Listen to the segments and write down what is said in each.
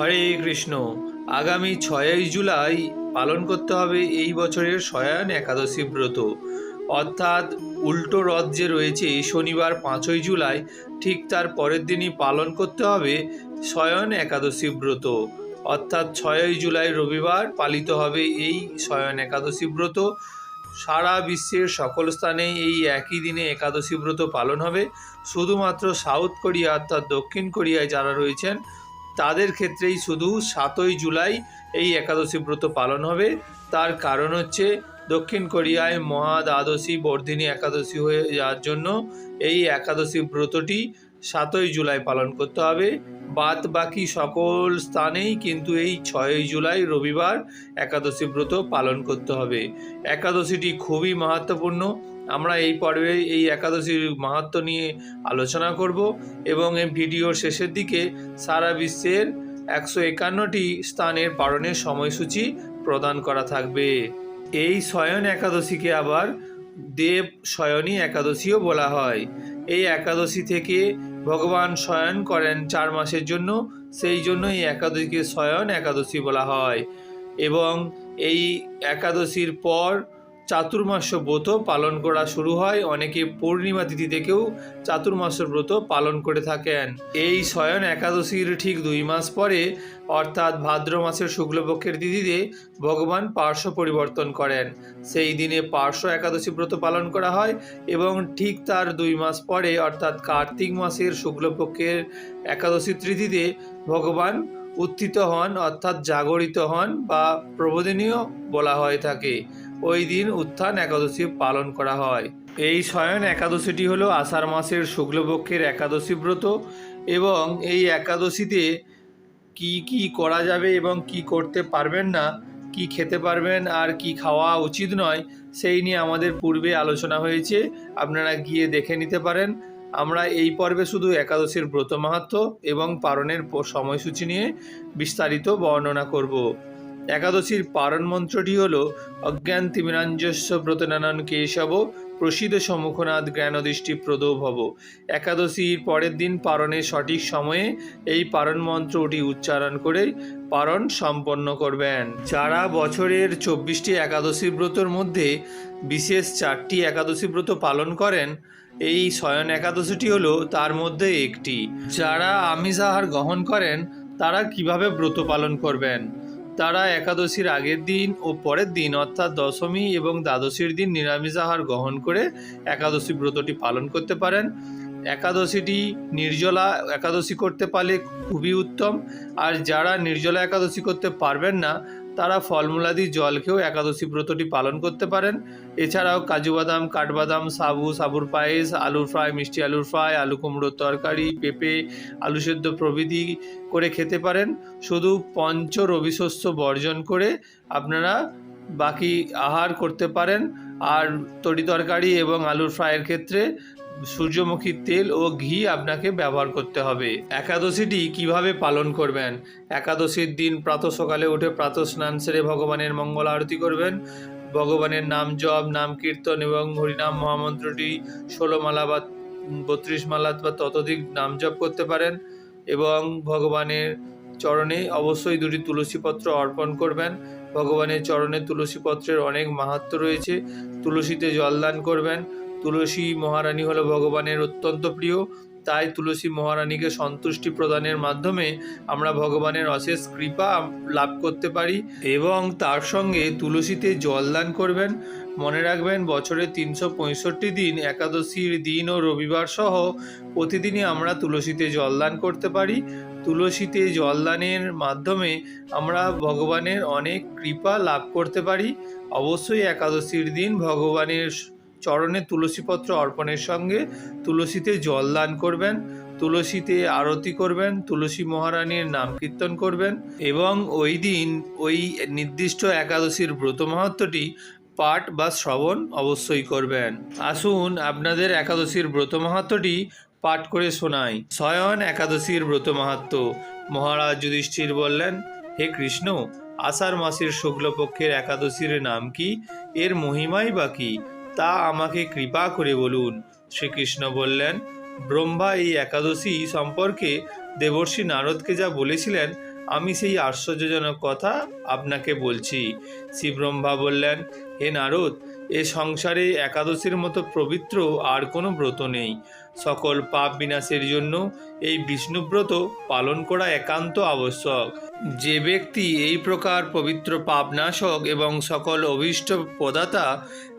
হরে কৃষ্ণ। আগামী ছয়ই জুলাই পালন করতে হবে এই বছরের শয়ান একাদশী ব্রত। অর্থাৎ উল্টো রথ যে রয়েছে, শনিবার পাঁচই জুলাই, ঠিক তার পরের দিনই পালন করতে হবে শয়ন একাদশী ব্রত। অর্থাৎ ছয়ই জুলাই রবিবার পালিত হবে এই শয়ন একাদশী ব্রত। সারা বিশ্বের সকল স্থানে এই একই দিনে একাদশী ব্রত পালন হবে। শুধুমাত্র সাউথ কোরিয়া অর্থাৎ দক্ষিণ কোরিয়ায় যারা রয়েছেন তাদের ক্ষেত্রেই শুধু সাতই জুলাই এই একাদশী ব্রত পালন হবে। তার কারণ হচ্ছে দক্ষিণ কোরিয়ায় মহা দ্বাদশী বর্ধিনী একাদশী হয়ে যাওয়ার জন্য এই একাদশী ব্রতটি সাতই জুলাই পালন করতে হবে। বাদ বাকি সকল স্থানেই কিন্তু এই ছয়ই জুলাই রবিবার একাদশী ব্রত পালন করতে হবে। একাদশীটি খুবই মাহাত্মপূর্ণ আমরা এই পর্বে এই একাদশীর মাহাত্ম নিয়ে আলোচনা করব এবং এই ভিডিওর শেষের দিকে সারা বিশ্বের একশো একান্নটি স্থানের পালনের সময়সূচি প্রদান করা থাকবে। এই শয়ন একাদশীকে আবার দেব শয়নী একাদশীও বলা হয়। এই একাদশী থেকে ভগবান শয়ন করেন চার মাসের জন্য, সেই জন্য এই একাদশীকে শয়ন একাদশী বলা হয়। এবং এই একাদশীর পর চাতুর্মাস্য ব্রত পালন করা শুরু হয়। অনেকে পূর্ণিমা তিথি থেকেও চাতুর্মাস্য ব্রত পালন করে থাকেন। এই শয়ন একাদশীর ঠিক দুই মাস পরে, অর্থাৎ ভাদ্র মাসের শুক্লপক্ষের তিথিতে, ভগবান পার্শ্ব পরিবর্তন করেন। সেই দিনে পার্শ্ব একাদশী ব্রত পালন করা হয় এবং ঠিক তার দুই মাস পরে, অর্থাৎ কার্তিক মাসের শুক্লপক্ষের একাদশী তিথিতে, ভগবান উত্থিত হন, অর্থাৎ জাগরিত হন বা প্রবোধনীয় বলা হয়ে থাকে। ওই দিন উত্থান একাদশী পালন করা হয়। এই শয়ন একাদশীটি হলো আষাঢ় মাসের শুক্লপক্ষের একাদশী ব্রত এবং এই একাদশীতে কি কি করা যাবে এবং কি করতে পারবেন না, কি খেতে পারবেন আর কি খাওয়া উচিত নয়, সেই নিয়ে আমাদের পূর্বে আলোচনা হয়েছে। আপনারা গিয়ে দেখে নিতে পারেন। আমরা এই পর্বে শুধু একাদশীর ব্রত মাহাত্ম এবং পারণের সময়সূচি নিয়ে বিস্তারিত বর্ণনা করব। একাদশীর পারণ মন্ত্রটি হল অজ্ঞান তিমিরাঞ্জস্ব ব্রতনানন কেশব, প্রসিদ্ধ সম্মুখনাথ জ্ঞানদৃষ্টি প্রদ ভব একাদশীর পরের দিন পারণের সঠিক সময়ে এই পারণ মন্ত্রটি উচ্চারণ করে পারণ সম্পন্ন করবেন। যারা বছরের চব্বিশটি একাদশী ব্রতর মধ্যে বিশেষ চারটি একাদশী ব্রত পালন করেন, এই শয়ন একাদশীটি হলো তার মধ্যে একটি। যারা আমিষ আহার গ্রহণ করেন, তারা কীভাবে ব্রত পালন করবেন? তারা একাদশীর আগের দিন ও পরের দিন, অর্থাৎ দশমী এবং দ্বাদশীর দিন নিরামিষ আহার গ্রহণ করে একাদশী ব্রতটি পালন করতে পারেন। একাদশীটি নির্জলা একাদশী করতে পারলে খুবই উত্তম। আর যারা নির্জলা একাদশী করতে পারবেন না তারা ফলমূলাদি জল খেয়েও একাদশী ব্রতটি পালন করতে পারেন। এছাড়াও কাজু বাদাম কাঠবাদাম সাবু, সাবুর পায়েস, আলুর ফ্রাই, মিষ্টি আলুর ফ্রাই, আলু কুমড়োর তরকারি, পেঁপে, আলু সেদ্ধ প্রভৃতি করে খেতে পারেন। শুধু পঞ্চ রবি শস্য বর্জন করে আপনারা বাকি আহার করতে পারেন। আর তরি তরকারি এবং আলুর ফ্রাইয়ের ক্ষেত্রে সূর্যমুখীর তেল ও ঘি আপনাকে ব্যবহার করতে হবে। একাদশীটি কীভাবে পালন করবেন? একাদশীর দিন প্রাত সকালে উঠে প্রাত স্নান সেরে ভগবানের মঙ্গল আরতি করবেন। ভগবানের নাম জপ, নাম কীর্তন এবং হরিনাম মহামন্ত্রটি ষোলো মালা বা বত্রিশ মালা বা ততোধিক নাম জপ করতে পারেন এবং ভগবানের চরণে অবশ্যই দুটি তুলসী পত্র অর্পণ করবেন। ভগবানের চরণে তুলসী পত্রের অনেক মাহাত্ম্য রয়েছে। তুলসীতে জলদান করবেন। তুলসী মহারানী হলো ভগবানের অত্যন্ত প্রিয়। তাই তুলসী মহারানীকে সন্তুষ্টি প্রদানের মাধ্যমে আমরা ভগবানের অশেষ কৃপা লাভ করতে পারি এবং তার সঙ্গে তুলসীতে জলদান করবেন। মনে রাখবেন, বছরে তিনশো পঁয়ষট্টি দিন, একাদশীর দিন ও রবিবার সহ প্রতিদিনই আমরা তুলসীতে জলদান করতে পারি। তুলসীতে জলদানের মাধ্যমে আমরা ভগবানের অনেক কৃপা লাভ করতে পারি। অবশ্যই একাদশীর দিন ভগবানের চরণে তুলসীপত্র অর্পণের সঙ্গে তুলসীতে জল দান করবেন, তুলসীতে আরতি করবেন, তুলসী মহারানীর নাম কীর্তন করবেন এবং ওই দিন ওই নির্দিষ্ট একাদশীর ব্রত মাহাত্মটি পাঠ বা শ্রবণ অবশ্যই করবেন। আসুন আপনাদের একাদশীর ব্রত মাহাত্মটি পাঠ করে শোনাই। শয়ন একাদশীর ব্রত মাহাত্ম। মহারাজ যুধিষ্ঠির বললেন, হে কৃষ্ণ, আষাঢ় মাসের শুক্লপক্ষের একাদশীর নাম কি? এর মহিমাই বা কি? তা আমাকে কৃপা করে বলুন। শ্রীকৃষ্ণ বললেন, ব্রহ্মা এই একাদশী সম্পর্কে দেবর্ষী নারদকে যা বলেছিলেন, আমি সেই আশ্চর্যজনক কথা আপনাকে বলছি। শ্রী ব্রহ্মা বললেন, হে নারদ এ সংসারে একাদশীর মতো পবিত্র আর কোনো ব্রত নেই। সকল পাপ বিনাশের জন্য এই বিষ্ণুব্রত পালন করা একান্ত আবশ্যক। যে ব্যক্তি এই প্রকার পবিত্র পাপনাশক এবং সকল অভীষ্ট প্রদাতা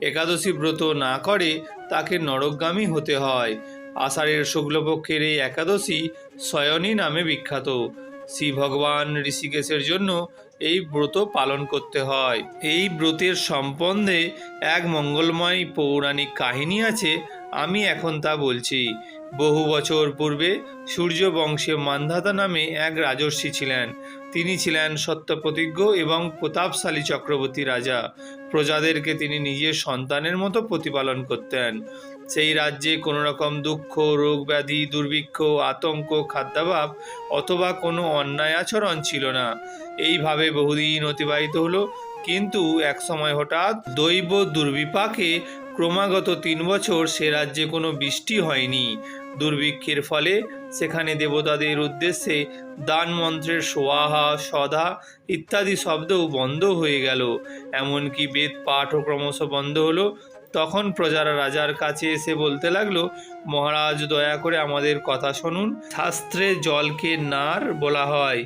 একাদশী ব্রত না করে তাকে নরকগামী হতে হয়। আষাঢ়ের শুক্লপক্ষের এই একাদশী শয়নী নামে বিখ্যাত। শ্রী ভগবান ঋষিকেশের জন্য এই ব্রত পালন করতে হয়। এই ব্রতের সম্বন্ধে এক মঙ্গলময় পৌরাণিক কাহিনী আছে, আমি এখন তা বলছি। বহু বছর পূর্বে সূর্য বংশে মান্ধাতা নামে এক রাজর্ষি ছিলেন। তিনি ছিলেন সত্যপ্রতিজ্ঞ এবং প্রতাপশালী চক্রবর্তী রাজা। প্রজাদেরকে তিনি নিজের সন্তানের মতো প্রতিপালন করতেন। সেই রাজ্যে কোনো রকম দুঃখ রোগ ব্যাধি দুর্ভিক্ষ, আতঙ্ক, খাদ্যাভাব অথবা কোনো অন্যায় আচরণ ছিল না। এইভাবে বহুদিন অতিবাহিত হলো, কিন্তু এক সময় হঠাৎ দৈব দুর্বিপাকে ক্রমাগত তিন বছর সে রাজ্যে কোনো বৃষ্টি হয়নি। দুর্ভিক্ষের ফলে সেখানে দেবতাদের উদ্দেশ্যে দান মন্ত্রের সোয়াহা, সদা ইত্যাদি শব্দও বন্ধ হয়ে গেল। এমনকি বেদ পাঠও ক্রমশ বন্ধ হলো তখন প্রজারা রাজার কাছে এসে বলতে লাগল, মহারাজ, দয়া করে আমাদের কথা শুনুন। শাস্ত্রে জলকে নার বলা হয়,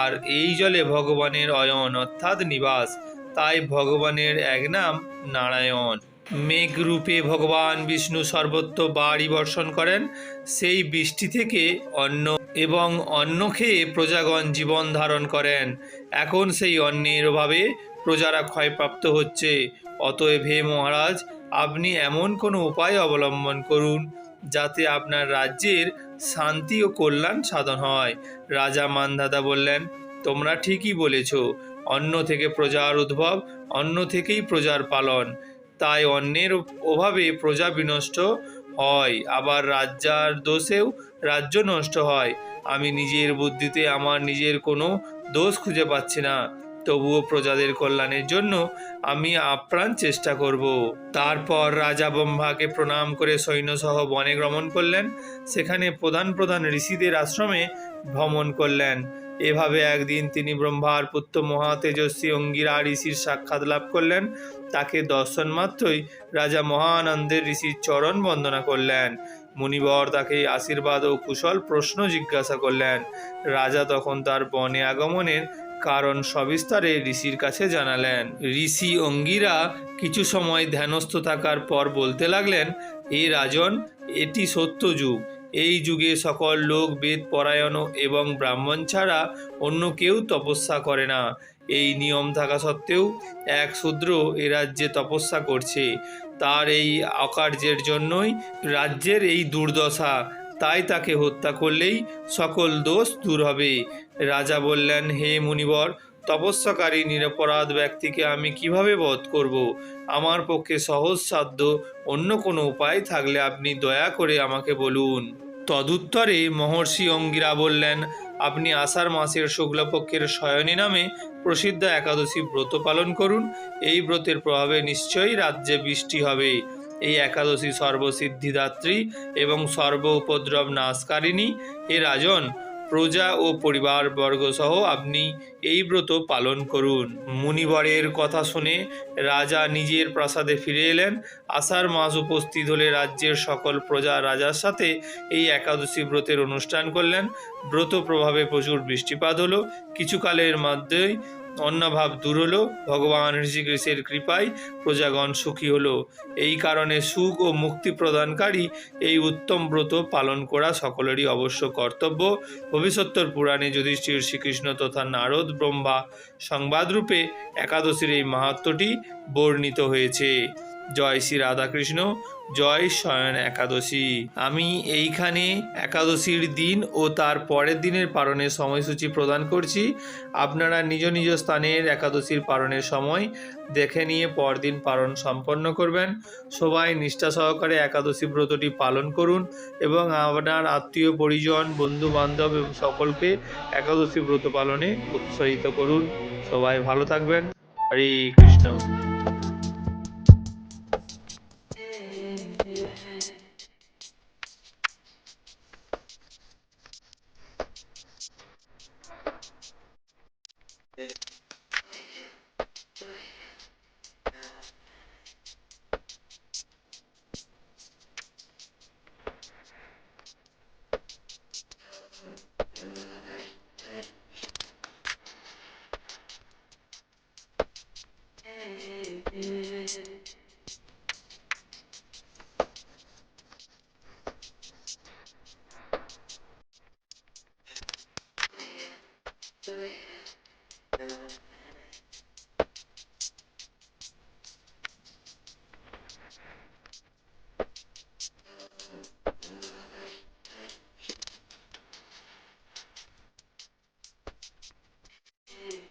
আর এই জলে ভগবানের অয়ন, অর্থাৎ নিবাস। তাই ভগবানের এক নাম নারায়ণ। মেঘ রূপে ভগবান বিষ্ণু সর্বত্র বাড়ি বর্ষণ করেন। সেই বৃষ্টি থেকে অন্ন এবং অন্ন খেয়ে প্রজাগণ জীবন ধারণ করেন। এখন সেই অন্নের অভাবে প্রজারা ক্ষয়প্রাপ্ত হচ্ছে। অতএব হে মহারাজ আপনি এমন কোনো উপায় অবলম্বন করুন যাতে আপনার রাজ্যের শান্তি ও কল্যাণ সাধন হয়। রাজা মানধাতা বললেন, তোমরা ঠিকই বলেছ, অন্ন থেকে প্রজার উদ্ভব, অন্ন থেকেই প্রজার পালন। তাই অন্যের অভাবে প্রজা বিনষ্ট হয়, আবার রাজ্যার দোষেও রাজ্য নষ্ট হয়। আমি নিজের বুদ্ধিতে আমার নিজের কোনো দোষ খুঁজে পাচ্ছি না। তবুও প্রজাদের কল্যাণের জন্য আমি আপ্রাণ চেষ্টা করব। তারপর রাজা ব্রহ্মাকে প্রণাম করে সৈন্যসহ বনে গমন করলেন। সেখানে প্রধান প্রধান ঋষিদের আশ্রমে ভ্রমণ করলেন। এভাবে একদিন তিনি ব্রহ্মার পুত্র মহাতেজস্বী অঙ্গিরা ঋষির সাক্ষাৎ লাভ করলেন। তাকে দর্শন মাত্রই রাজা মহানন্দের ঋষির চরণ বন্দনা করলেন। মুনিবর তাকে আশীর্বাদ ও কুশল প্রশ্ন জিজ্ঞাসা করলেন। রাজা তখন তার বনে আগমনের কারণ সবিস্তারে ঋষির কাছে জানালেন, ঋষি অঙ্গিরা কিছু সময় ধ্যানস্থ থাকার পর বলতে লাগলেন, এ রাজন, এটি সত্য যুগ। এই যুগে সকল লোক বেদ পরায়ণ এবং ব্রাহ্মণ ছাড়া অন্য কেউ তপস্যা করে না। এই নিয়ম থাকা সত্ত্বেও এক শূদ্র এ রাজ্যে তপস্যা করছে। তার এই অকার্যের জন্যই রাজ্যের এই দুর্দশা। তাই তাকে হত্যা করলেই সকল দোষ দূর হবে। রাজা বললেন, হে মুনিবর, তপস্যাকারী, নিরপরাধ ব্যক্তিকে আমি কীভাবে বধ করব? আমার পক্ষে সহজ সাধ্য, অন্য কোনো উপায় থাকলে আপনি দয়া করে আমাকে বলুন। তদুত্তরে মহর্ষি অঙ্গিরা বললেন, আপনি আষাঢ় মাসের শুক্লপক্ষের শয়নী নামে প্রসিদ্ধ একাদশী ব্রত পালন করুন। এই ব্রতের প্রভাবে নিশ্চয়ই রাজ্যে বৃষ্টি হবে। এই একাদশী সর্বসিদ্ধিদাত্রী এবং সর্ব উপদ্রব নাশকারিণী। এ রাজন, প্রজা ও পরিবারবর্গ সহ আপনি এই ব্রত পালন করুন। মুনিবরের কথা শুনে রাজা নিজের প্রাসাদে ফিরে এলেন। আষাঢ় মাস উপস্থিত হলে রাজ্যের সকল প্রজা রাজার সাথে এই একাদশী ব্রতের অনুষ্ঠান করলেন। ব্রত প্রভাবে প্রচুর বৃষ্টিপাত হলো। কিছুকালের মধ্যেই অন্নভাব দূর হলো। ভগবান ঋষিকেশের কৃপায় প্রজাগণ সুখী হলো। এই কারণে সুখ ও মুক্তি প্রদানকারী এই উত্তম ব্রত পালন করা সকলেরই অবশ্য কর্তব্য। ভবিষ্যত্তর পুরাণে যুধিষ্ঠির শ্রীকৃষ্ণ তথা নারদ ব্রহ্মা সংবাদরূপে একাদশীর এই মাহাত্মটি বর্ণিত হয়েছে। জয় শ্রী রাধাকৃষ্ণ, জয় শয়ন একাদশী। আমি এইখানে একাদশীর দিন ও তার পরের দিনের পালনের সময়সূচি প্রদান করছি। আপনারা নিজ নিজ স্থানের একাদশীর পালনের সময় দেখে নিয়ে পরদিন পালন সম্পন্ন করবেন। সবাই নিষ্ঠা সহকারে একাদশী ব্রতটি পালন করুন এবং আপনার আত্মীয়, পরিজন বন্ধু বান্ধব এবং সকলকে একাদশী ব্রত পালনে উৎসাহিত করুন। সবাই ভালো থাকবেন। হরে Krishna. it.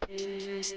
Mm-hmm.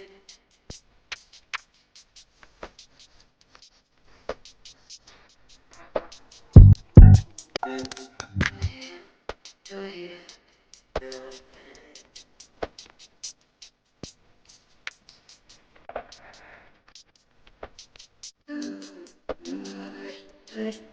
names. you?